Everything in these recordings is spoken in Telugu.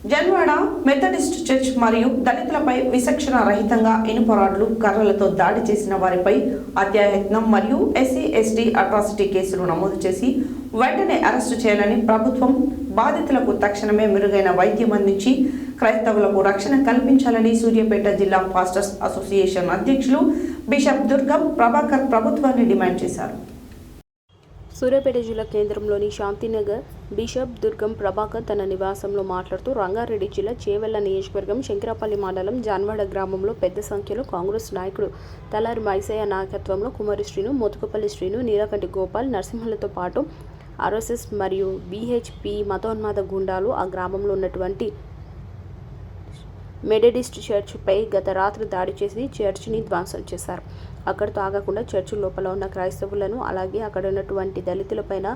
జన్వాడ మెథడిస్ట్ చర్చ్ మరియు దళితులపై విచక్షణ రహితంగా ఇనుపరాడ్లు కర్రలతో దాడి చేసిన వారిపై అత్యాయత్నం మరియు ఎస్సీ ఎస్టీ అట్రాసిటీ కేసులు నమోదు చేసి వెంటనే అరెస్టు చేయాలని ప్రభుత్వం బాధితులకు తక్షణమే మెరుగైన వైద్యం అందించి క్రైస్తవులకు రక్షణ కల్పించాలని సూర్యాపేట జిల్లా పాస్టర్స్ అసోసియేషన్ అధ్యక్షులు బిషప్ దుర్గం ప్రభాకర్ ప్రభుత్వాన్ని డిమాండ్ చేశారు. సూర్యాపేట జిల్లా కేంద్రంలోని శాంతినగర్ బిషప్ దుర్గం ప్రభాకర్ తన నివాసంలో మాట్లాడుతూ రంగారెడ్డి జిల్లా చేవెళ్ళ నియోజకవర్గం శంకరపల్లి మండలం జాన్వాడ గ్రామంలో పెద్ద సంఖ్యలో కాంగ్రెస్ నాయకుడు తలారి మైసయ్య నాయకత్వంలో కుమారి శ్రీను మోతుకపల్లి శ్రీను నీలకంటి గోపాల్ నరసింహలతో పాటు ఆర్ఎస్ఎస్ మరియు బీహెచ్పి మతోన్మాద గుండాలు ఆ గ్రామంలో ఉన్నటువంటి మెడడిస్ట్ చర్చ్పై గత రాత్రి దాడి చేసి చర్చిని ధ్వంసం చేశారు. అక్కడితో ఆగకుండా చర్చి లోపల ఉన్న క్రైస్తవులను అలాగే అక్కడ ఉన్నటువంటి దళితులపైన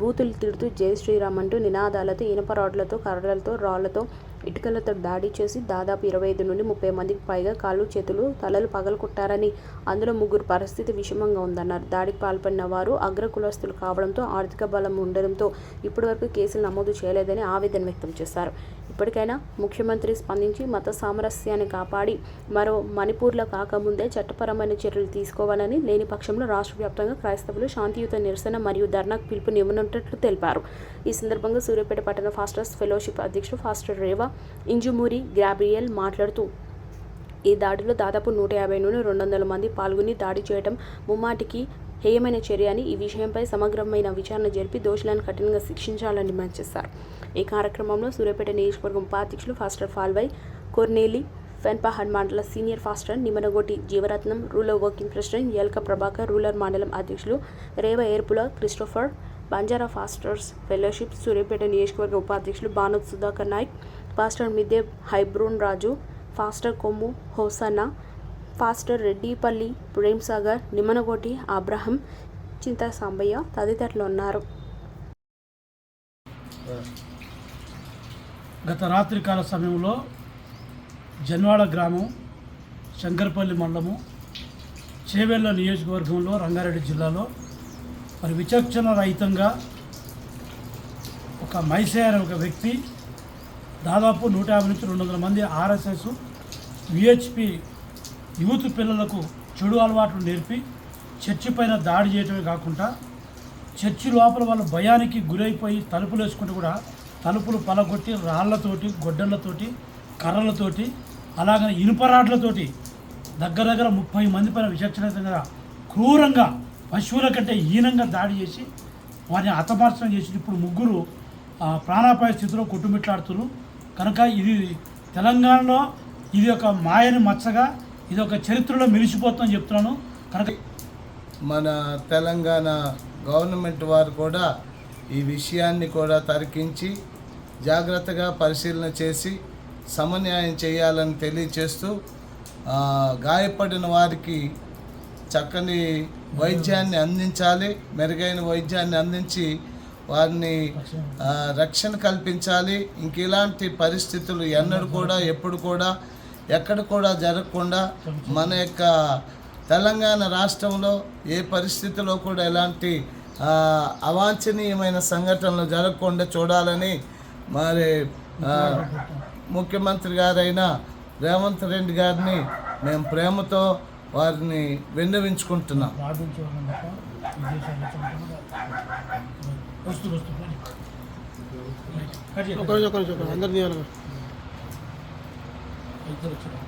బూతులు తిడుతూ జై శ్రీరామ్ అంటూ నినాదాలతో ఇనుప రాడ్లతో కర్రలతో రాళ్ళతో ఇటుకలతో దాడి చేసి దాదాపు ఇరవై ఐదు నుండి ముప్పై మందికి పైగా కాళ్ళు చేతులు తలలు పగలకొట్టారని అందులో ముగ్గురు పరిస్థితి విషమంగా ఉందన్నారు. దాడికి పాల్పడిన వారు అగ్ర కులస్తులు కావడంతో ఆర్థిక బలం ఉండడంతో ఇప్పటివరకు కేసులు నమోదు చేయలేదని ఆవేదన వ్యక్తం చేశారు. ఇప్పటికైనా ముఖ్యమంత్రి స్పందించి మత సామరస్యాన్ని కాపాడి మరో మణిపూర్లో కాకముందే చట్టపరమైన చర్యలు తీసుకోవాలని లేని పక్షంలో రాష్ట్ర వ్యాప్తంగా క్రైస్తవులు శాంతియుత నిరసన మరియు ధర్నాకు పిలుపునివ్వనున్నట్లు తెలిపారు. ఈ సందర్భంగా సూర్యాపేట పట్టణ ఫాస్టర్స్ ఫెలోషిప్ అధ్యక్షుడు ఫాస్టర్ రేవా ఇంజుమూరి గ్రాబ్రియల్ మాట్లాడుతూ ఈ దాడిలో దాదాపు నూట యాభై నుండి రెండు వందల మంది పాల్గొని దాడి చేయడం ముమ్మాటికి హేయమైన చర్య అని ఈ విషయంపై సమగ్రమైన విచారణ జరిపి దోషులను కఠినంగా శిక్షించాలని డిమాండ్ చేశారు. ఈ కార్యక్రమంలో సూర్యాపేట నియోజకవర్గం ఉపాధ్యక్షులు ఫాస్టర్ ఫాల్వై కొర్నేలి ఫెన్పహాడ్ మండల senior pastor Nimanagoti Jeevaratnam rural working president Elka Prabhakar rural మండలం అధ్యక్షులు రేవ Erpula Christopher Banjara pastors fellowship Suryapet నియోజకవర్గ ఉపాధ్యక్షులు భానుత్ సుధాకర్ నాయక్ ఫాస్టర్ మిదే హైబ్రూన్ Raju pastor Kommu Hosanna pastor Reddipalli Premsagar Nimmanagoti Abraham Chinta Sambaiah తదితరులు ఉన్నారు. గత రాత్రికాల సమయంలో జన్వాడ గ్రామం శంకరపల్లి మండలము చేవెళ్ళ నియోజకవర్గంలో రంగారెడ్డి జిల్లాలో మరి విచక్షణ రహితంగా ఒక మైసే అనే ఒక వ్యక్తి దాదాపు నూట యాభై నుంచి రెండు వందల మంది ఆర్ఎస్ఎస్ విహెచ్పి యూత్ పిల్లలకు చెడు అలవాట్లు నేర్పి చర్చి పైన దాడి చేయటమే కాకుండా చర్చి లోపల వాళ్ళ భయానికి గురైపోయి తలుపులు వేసుకుంటూ కూడా తలుపులు పలగొట్టి రాళ్ళతోటి గొడ్డళ్ళతోటి కర్రలతోటి అలాగనే ఇనుపరాట్లతోటి దగ్గర దగ్గర ముప్పై మంది పైన విచక్షణంగా క్రూరంగా పశువుల కంటే హీనంగా దాడి చేసి వారిని అతమార్చనం చేసి ఇప్పుడు ముగ్గురు ప్రాణాపాయ స్థితిలో కొట్టుమిట్లాడుతున్నారు. కనుక ఇది తెలంగాణలో ఇది ఒక మాయని మచ్చగా ఇది ఒక చరిత్రలో మిలిచిపోతుందని చెప్తున్నాను. కనుక మన తెలంగాణ గవర్నమెంట్ వారు కూడా ఈ విషయాన్ని కూడా తరికించి జాగ్రత్తగా పరిశీలన చేసి సమన్యాయం చేయాలని తెలియచేస్తూ గాయపడిన వారికి చక్కని వైద్యాన్ని అందించాలి మెరుగైన వైద్యాన్ని అందించి వారిని రక్షణ కల్పించాలి. ఇంక ఇలాంటి పరిస్థితులు ఎన్నడూ కూడా ఎప్పుడు కూడా ఎక్కడ కూడా జరగకుండా మన యొక్క తెలంగాణ రాష్ట్రంలో ఏ పరిస్థితిలో కూడా ఎలాంటి ఆ, అవాంఛనీయమైన సంఘటనలు జరగకుండా చూడాలని మరి ఆ, ముఖ్యమంత్రి గారైన రేవంత్ రెడ్డి గారిని మేము ప్రేమతో వారిని విన్నవించుకుంటున్నాం. 这个质